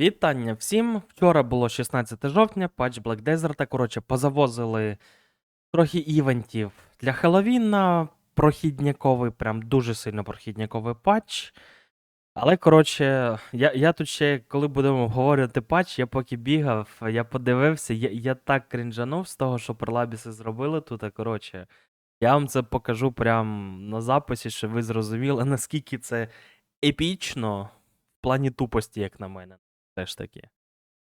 Вітання всім! Вчора було 16 жовтня, патч Black Desert. Коротше, позавозили трохи івентів для Хеллоуіна. Прохідняковий, прям дуже сильно прохідняковий патч. Але, коротше, я, я тут ще, коли будемо обговорювати патч, я поки бігав, я подивився, я, я так крінжанув з того, що пролабіси зробили тут. а, Коротше, я вам це покажу прям на записі, щоб ви зрозуміли, наскільки це епічно в плані тупості, як на мене. Теж таки.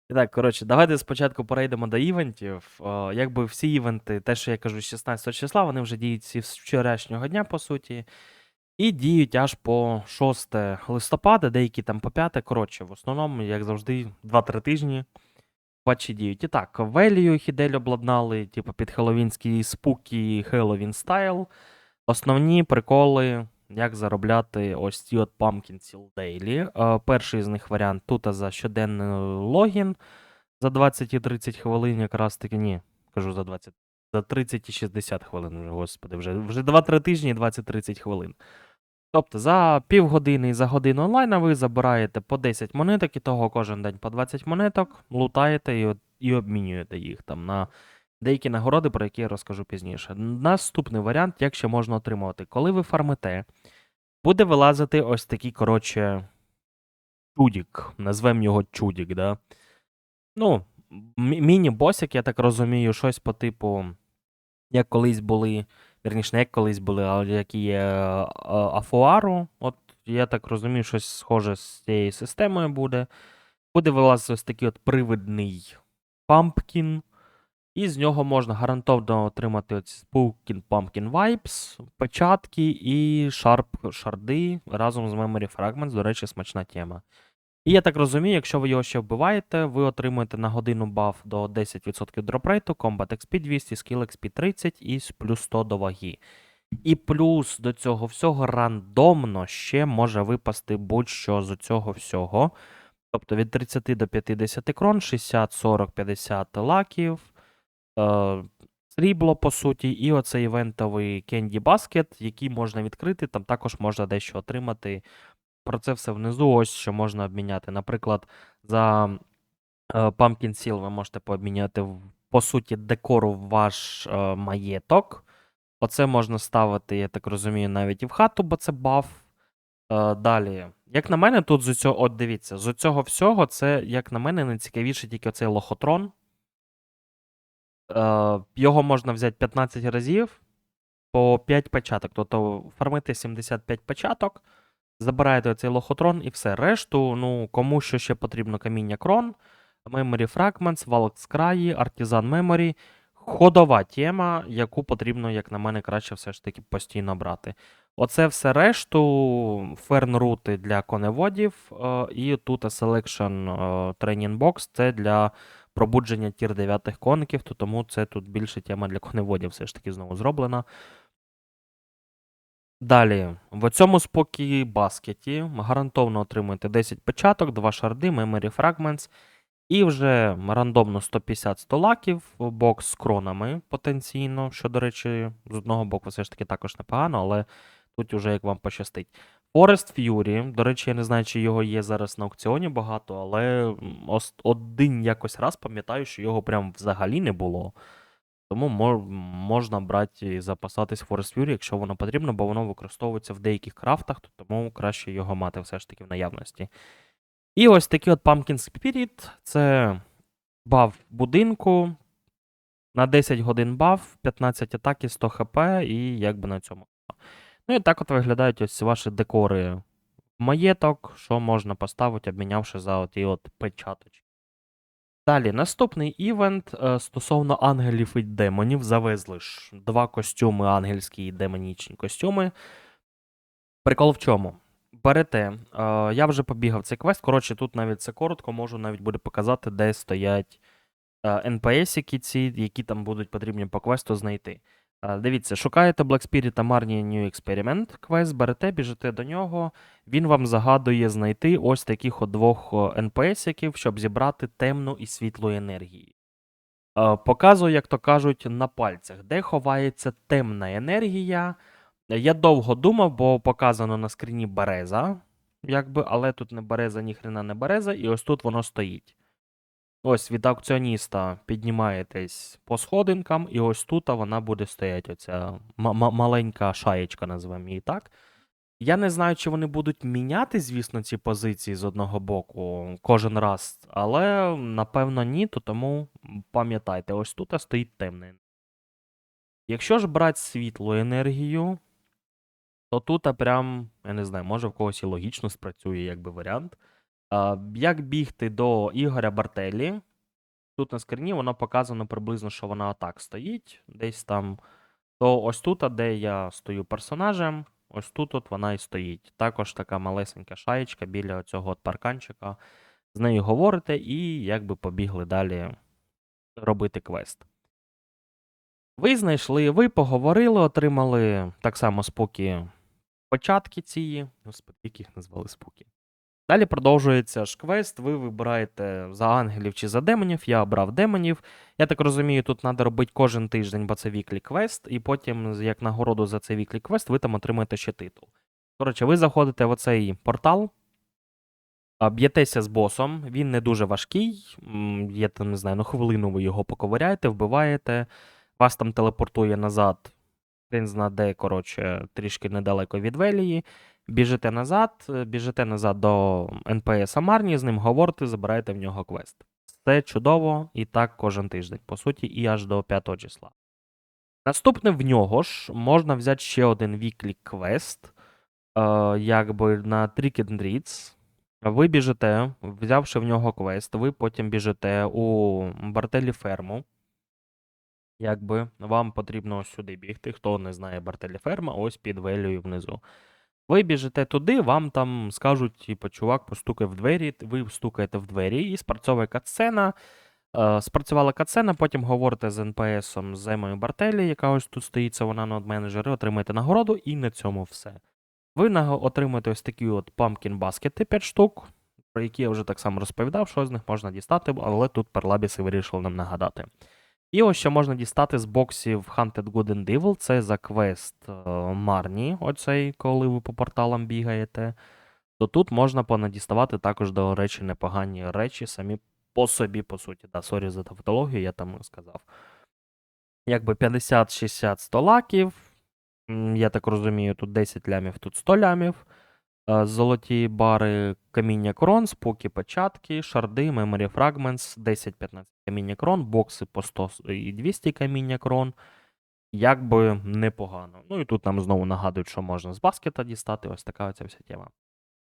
І так, коротше, давайте спочатку перейдемо до івентів. О, якби всі івенти, те, що я кажу, 16 числа, вони вже діють всі з вчорашнього дня, по суті. І діють аж по 6 листопада, деякі там по 5. Коротше, в основному, як завжди, 2-3 тижні патчі діють. І так, Велію Хідель обладнали, типу, під хеллоуінський спукі Хеллоуін стайл. Основні приколи, як заробляти ось ці от Pumpkin Seal Daily. Е, перший з них варіант тут за щоденний логін за 20 і 30 хвилин, якраз таки ні, кажу за 20. За 30 і 60 хвилин господи, вже, вже 2-3 тижні і 20-30 хвилин. Тобто за півгодини і за годину онлайна ви забираєте по 10 монеток, і того кожен день по 20 монеток, лутаєте і, і обмінюєте їх там на деякі нагороди, про які я розкажу пізніше. Наступний варіант, як ще можна отримувати. Коли ви фармите, буде вилазити ось такий, коротше, чудік. Назвемо його чудік, да? Ну, міні-босик, я так розумію, щось по типу, як колись були, вірніше, не як колись були, а які є Афуару. От я так розумію, щось схоже з цією системою буде. Буде вилазити ось такий от привидний пампкін. І з нього можна гарантовано отримати оці Spookin Pumpkin Vibes, печатки і шарп шарди разом з Memory Fragments. До речі, смачна тема. І я так розумію, якщо ви його ще вбиваєте, ви отримуєте на годину баф до 10% дропрейту, Combat XP 200, Skill XP 30 і плюс 100 до ваги. І плюс до цього всього рандомно ще може випасти будь-що з цього всього. Тобто від 30 до 50 крон, 60, 40, 50 лаків, е, срібло, по суті, і оцей івентовий Candy Basket, який можна відкрити, там також можна дещо отримати. Про це все внизу, ось що можна обміняти. Наприклад, за е, Pumpkin Seal ви можете пообміняти, по суті, декору ваш е, маєток. Оце можна ставити, я так розумію, навіть і в хату, бо це баф. Е, далі. Як на мене, тут з цього, от дивіться, з цього всього, це, як на мене, найцікавіше тільки оцей лохотрон. Е, його можна взяти 15 разів по 5 печаток. Тобто фармити 75 печаток, забираєте оцей лохотрон і все. Решту, ну, кому що ще потрібно каміння крон, Memory Fragments, Valk Scry, Artisan Memory. Ходова тема, яку потрібно, як на мене, краще все ж таки постійно брати. Оце все решту, ферн-рути для коневодів, е, і тут Selection е, Training Box це для пробудження тір 9 коників, то тому це тут більше тема для коневодів все ж таки знову зроблена. Далі, в цьому спокій баскеті гарантовано отримуєте 10 печаток, 2 шарди, Memory Fragments і вже рандомно 150-100 лаків, бокс з кронами потенційно, що, до речі, з одного боку все ж таки також непогано, але тут уже як вам пощастить. Forest Fury, до речі, я не знаю, чи його є зараз на аукціоні багато, але один якось раз пам'ятаю, що його прям взагалі не було. Тому можна брати і запасатись Forest Fury, якщо воно потрібно, бо воно використовується в деяких крафтах, то тому краще його мати все ж таки в наявності. І ось такий от Pumpkin Spirit це баф будинку. На 10 годин баф, 15 атаки, 100 хп, і якби на цьому. Ну і так от виглядають ось ваші декори маєток, що можна поставити, обмінявши за оті от печаточки. Далі, наступний івент е, стосовно ангелів і демонів. Завезли ж два костюми, ангельські і демонічні костюми. Прикол в чому? Берете, е, я вже побігав цей квест. Коротше, тут навіть це коротко, можу навіть буде показати, де стоять е, NPS-ики ці, які там будуть потрібні по квесту знайти. Дивіться, шукаєте Black Spirit Marnie New Experiment квест, берете, біжите до нього. Він вам загадує знайти ось таких от двох NPS-иків, щоб зібрати темну і світлу енергії. Показую, як то кажуть, на пальцях, де ховається темна енергія. Я довго думав, бо показано на скріні береза. якби, але тут не береза, ні хрена не береза, і ось тут воно стоїть. Ось від аукціоніста піднімаєтесь по сходинкам, і ось тут вона буде стояти, оця ма- ма- маленька шаєчка, називаємо її так. Я не знаю, чи вони будуть міняти, звісно, ці позиції з одного боку кожен раз, але напевно ні, то тому пам'ятайте, ось тут стоїть темний. Якщо ж брати світлу енергію, то тут прям, я не знаю, може в когось і логічно спрацює якби варіант. Як бігти до Ігоря Бартелі? Тут на скрині воно показано приблизно, що вона отак стоїть, десь там. То ось тут, де я стою персонажем, ось тут от вона і стоїть. Також така малесенька шаєчка біля цього парканчика. З нею говорите і якби побігли далі робити квест. Ви знайшли, ви поговорили, отримали так само споки початки цієї. Господи, як їх назвали споки. Далі продовжується ж квест. Ви вибираєте за ангелів чи за демонів. Я обрав демонів. Я так розумію, тут треба робити кожен тиждень, бо це віклі квест, і потім, як нагороду за цей віклі квест, ви там отримаєте ще титул. Коротше, ви заходите в оцей портал, б'єтеся з босом, він не дуже важкий. Я там не знаю, на хвилину ви його поковиряєте, вбиваєте, вас там телепортує назад. Він зна де, коротше, трішки недалеко від Велії. Біжите назад, е, біжите назад до НПС Амарні, з ним говорите, забираєте в нього квест. Все чудово, і так кожен тиждень, по суті, і аж до 5 числа. Наступне в нього ж можна взяти ще один віклі квест, е, якби на Trick and Treats. Ви біжите, взявши в нього квест, ви потім біжите у Бартелі ферму. Якби вам потрібно сюди бігти. Хто не знає Бартелі ферма, ось під велею внизу. Ви біжите туди, вам там скажуть, типу, чувак, постукай в двері, ви стукаєте в двері, і спрацьовує катсцена. Е, спрацювала катсцена, потім говорите з НПСом з Емою Бартелі, яка ось тут стоїть, це вона над менеджери, отримаєте нагороду, і на цьому все. Ви отримаєте ось такі от pumpkin баскети 5 штук, про які я вже так само розповідав, що з них можна дістати, але тут перлабіси вирішили нам нагадати. І ось що можна дістати з боксів Hunted Good and Evil, це за квест е, Марні, оцей, коли ви по порталам бігаєте. То тут можна понадіставати також, до речі, непогані речі самі по собі, по суті. Да, сорі за тавтологію, я там сказав. Якби 50, 60, 100 лаків. Я так розумію, тут 10 лямів, тут 100 лямів. Е, Золоті бари каміння крон, споки початки, шарди, memory fragments, 10-15 каміння крон, бокси по 100 і 200 каміння крон. Якби непогано. Ну і тут нам знову нагадують, що можна з баскета дістати, ось така оця вся тема.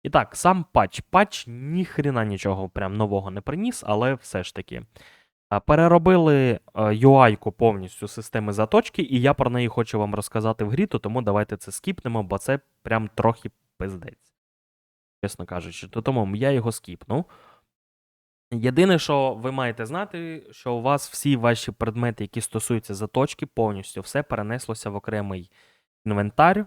І так, сам патч. Патч ніхрена нічого прям нового не приніс, але все ж таки. Переробили е, UI-ку повністю системи заточки, і я про неї хочу вам розказати в грі, то тому давайте це скіпнемо, бо це прям трохи пиздець. Чесно кажучи, то тому я його скіпну. Єдине, що ви маєте знати, що у вас всі ваші предмети, які стосуються заточки, повністю все перенеслося в окремий інвентар.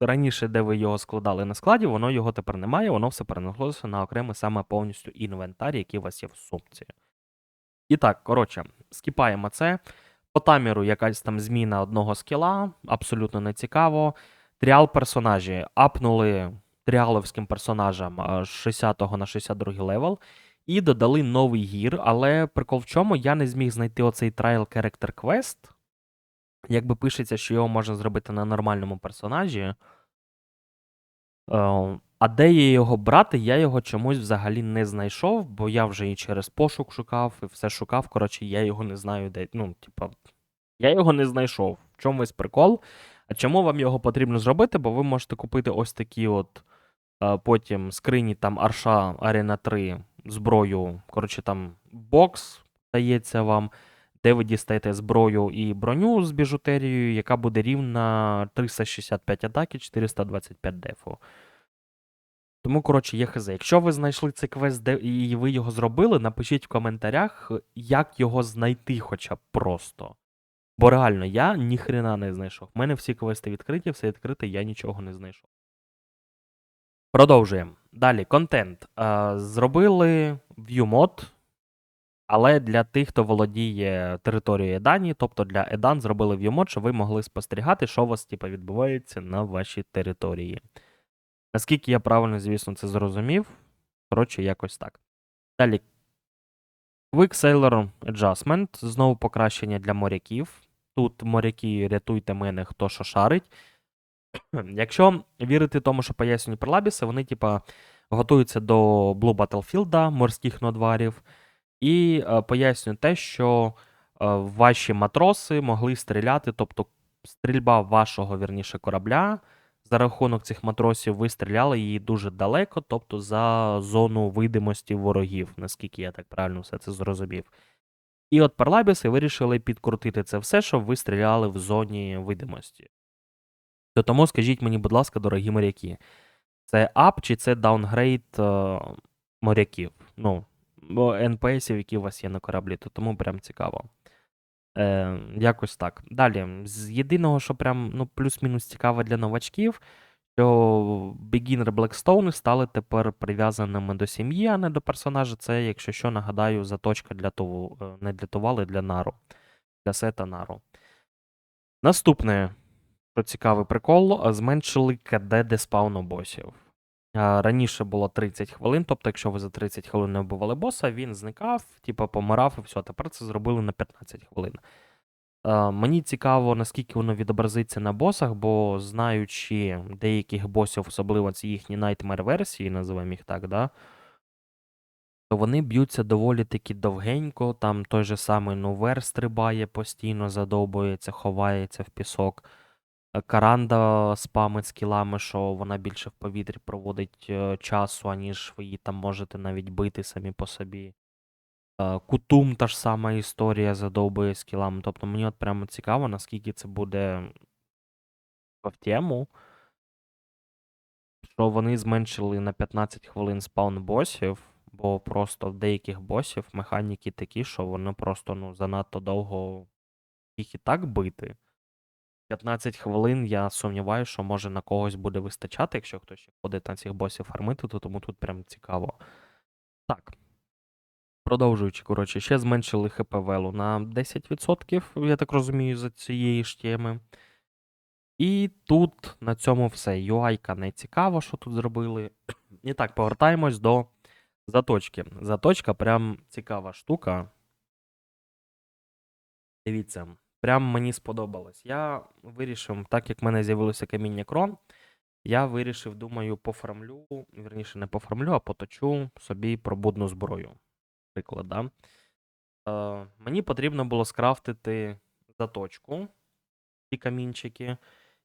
Раніше, де ви його складали на складі, воно його тепер немає, воно все перенеслося на окремий саме повністю інвентар, який у вас є в сумці. І так, коротше, скіпаємо це. По таміру якась там зміна одного скіла, абсолютно не цікаво. Тріал персонажі апнули тріаловським персонажам е, з 60 на 62 левел. І додали новий гір, але прикол в чому я не зміг знайти оцей Trial Character Quest. Якби пишеться, що його можна зробити на нормальному персонажі. Е, А де я його брати, я його чомусь взагалі не знайшов, бо я вже і через пошук шукав, і все шукав. Коротше, я його не знаю, де. Ну, типа, я його не знайшов. В чому весь прикол? А чому вам його потрібно зробити? Бо ви можете купити ось такі от е, потім скрині там Арша Arena 3 зброю. Коротше, там бокс дається вам, де ви дістаєте зброю і броню з біжутерією, яка буде рівна 365 атаки, 425 дефу. Тому, коротше, є хз. Якщо ви знайшли цей квест і ви його зробили, напишіть в коментарях, як його знайти хоча б просто. Бо реально, я ніхрена не знайшов. У мене всі квести відкриті, все відкрите, я нічого не знайшов. Продовжуємо. Далі, контент. Е, Зробили ViewMod, але для тих, хто володіє територією Едані, тобто для Едан зробили ViewMod, щоб ви могли спостерігати, що у вас типу, відбувається на вашій території. Наскільки я правильно, звісно, це зрозумів. Коротше, якось так. Далі. Quick Sailor Adjustment. Знову покращення для моряків. Тут моряки, рятуйте мене, хто що шарить. Якщо вірити тому, що пояснюють про вони, типа, готуються до Blue Battlefield, морських нодварів, і е, пояснюють те, що е, ваші матроси могли стріляти, тобто стрільба вашого вірніше корабля. За рахунок цих матросів ви стріляли її дуже далеко, тобто за зону видимості ворогів, наскільки я так правильно все це зрозумів. І от парлабіси вирішили підкрутити це все, щоб ви стріляли в зоні видимості. То тому скажіть мені, будь ласка, дорогі моряки, це ап чи це даунгрейд е, моряків? Ну, НПСів, які у вас є на кораблі, то тому прям цікаво. Е, якось так. Далі, з єдиного, що прям ну, плюс-мінус цікаво для новачків, що Beginner Blackstone стали тепер прив'язаними до сім'ї, а не до персонажа. Це, якщо що, нагадаю, заточка для туву, е, не для тували, для нару. Для сета нару. Наступне, що цікавий прикол, зменшили КД деспауну босів. Раніше було 30 хвилин, тобто, якщо ви за 30 хвилин не вбивали боса, він зникав, типу, помирав і все. Тепер це зробили на 15 хвилин. Мені цікаво, наскільки воно відобразиться на босах, бо знаючи деяких босів, особливо ці їхні Nightmare версії, називаємо їх так, да, то вони б'ються доволі таки довгенько. Там той же самий Нувер стрибає постійно, задовбується, ховається в пісок. Е, Каранда спамить скілами, що вона більше в повітрі проводить е, часу, аніж ви її там можете навіть бити самі по собі. Е, Кутум та ж сама історія задовбує скілами. Тобто мені от прямо цікаво, наскільки це буде в тему, що вони зменшили на 15 хвилин спаун босів, бо просто в деяких босів механіки такі, що вони просто ну, занадто довго їх і так бити. 15 хвилин, я сумніваюся, що може на когось буде вистачати, якщо хтось ще ходить на цих босів фармити, то тому тут прям цікаво. Так. Продовжуючи, коротше, ще зменшили ХП велу на 10%, я так розумію, за цієї ж теми. І тут на цьому все. UI-ка не цікаво, що тут зробили. І так, повертаємось до заточки. Заточка прям цікава штука. Дивіться, прям мені сподобалось. Я вирішив, так як в мене з'явилося каміння крон, я вирішив, думаю, пофармлю, вірніше, не пофармлю, а поточу собі пробудну зброю. Приклад, да? Е, мені потрібно було скрафтити заточку, ці камінчики.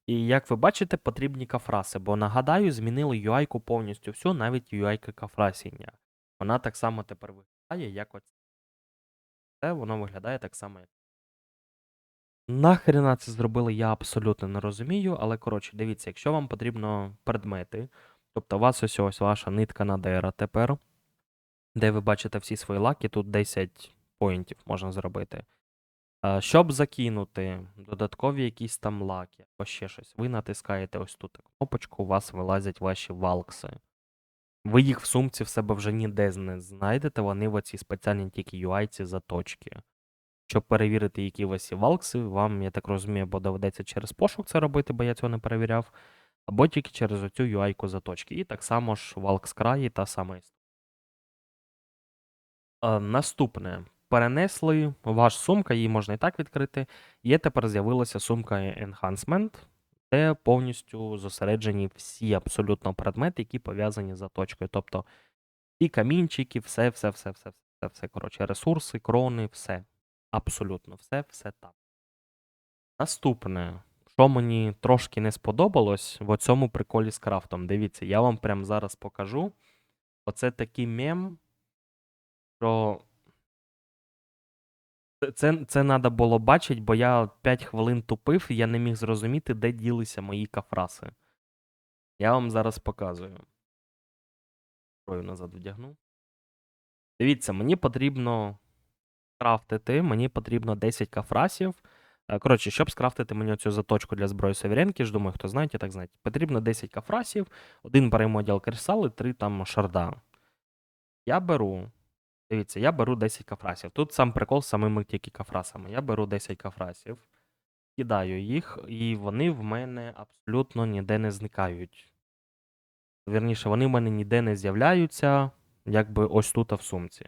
І як ви бачите, потрібні кафраси, бо нагадаю, змінили UI-ку повністю всю, навіть UI-ка кафрасіння. Вона так само тепер виглядає, як оце. Це воно виглядає так само, як. Нахрена це зробили, я абсолютно не розумію, але коротше, дивіться, якщо вам потрібно предмети, тобто у вас ось ось ваша нитка Надера тепер, де ви бачите всі свої лаки, тут 10 поінтів можна зробити. Щоб закинути додаткові якісь там лаки або ще щось, ви натискаєте ось тут кнопочку, у вас вилазять ваші валкси. Ви їх в сумці в себе вже ніде не знайдете, вони в оцій спеціальній тільки UI ці заточки. Щоб перевірити, які у вас є валкси, вам, я так розумію, або доведеться через пошук це робити, бо я цього не перевіряв, або тільки через оцю UI-ку заточки. І так само ж валкс краї та сама історія. Наступне. Перенесли ваш сумка, її можна і так відкрити. Є тепер з'явилася сумка Enhancement, де повністю зосереджені всі абсолютно предмети, які пов'язані з заточкою. Тобто всі камінчики, все, все, все, все, все, все. Коротше, ресурси, крони, все. Абсолютно все, все там. Наступне, що мені трошки не сподобалось в цьому приколі з крафтом. Дивіться, я вам прямо зараз покажу. Оце такий мем, що це, це треба було бачити, бо я 5 хвилин тупив, і я не міг зрозуміти, де ділися мої кафраси. Я вам зараз показую. Зброю назад вдягну. Дивіться, мені потрібно скрафтити, мені потрібно 10 кафрасів. Е, Коротше, щоб скрафтити мені цю заточку для зброї Северенки, ж думаю, хто знає, так знають. Потрібно 10 кафрасів, один перемоділ кресал і 3 там шарда. Я беру. Дивіться, я беру 10 кафрасів. Тут сам прикол з самими тільки кафрасами. Я беру 10 кафрасів, кидаю їх, і вони в мене абсолютно ніде не зникають. Вірніше, вони в мене ніде не з'являються, якби ось тут а в сумці.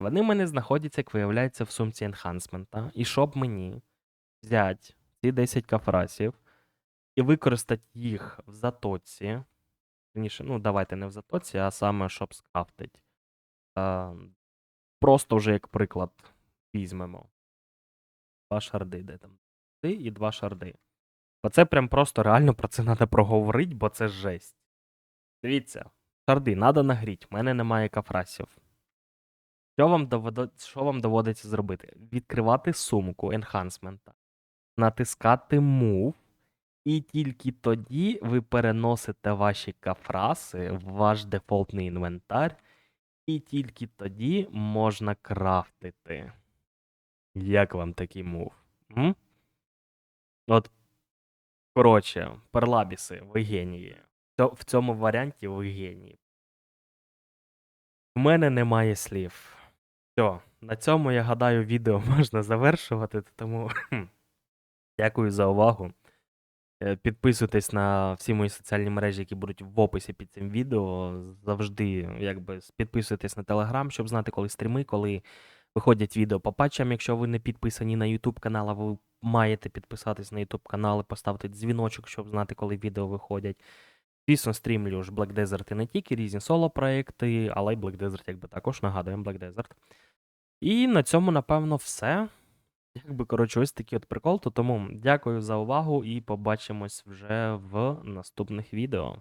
Вони в мене знаходяться, як виявляється, в сумці енхансмента. І щоб мені взяти ці 10 кафрасів і використати їх в затоці. Вірніше, ну, давайте не в затоці, а саме щоб скрафтити. Е, просто вже як приклад візьмемо. Два шарди, де там? Ти і два шарди. Оце прям просто реально про це треба проговорити, бо це жесть. Дивіться, шарди, треба нагріти, в мене немає кафрасів. Що вам, доводо... що вам доводиться зробити? Відкривати сумку енхансмента, натискати Move, і тільки тоді ви переносите ваші кафраси в ваш дефолтний інвентар, і тільки тоді можна крафтити. Як вам такий мув? М? От, коротше, перлабіси, ви генії. В цьому варіанті ви генії. У мене немає слів. Все, на цьому, я гадаю, відео можна завершувати, тому дякую за увагу. Е, Підписуйтесь на всі мої соціальні мережі, які будуть в описі під цим відео. Завжди якби підписуйтесь на Телеграм, щоб знати, коли стріми, коли виходять відео по патчам. Якщо ви не підписані на YouTube канал, а ви маєте підписатись на YouTube канал і поставити дзвіночок, щоб знати, коли відео виходять. Звісно, стрімлю ж Black Desert і не тільки різні соло-проекти, але й Black Desert, якби також нагадуємо Black Desert. І на цьому, напевно, все. Якби, коротше, ось такий от прикол. То тому дякую за увагу і побачимось вже в наступних відео.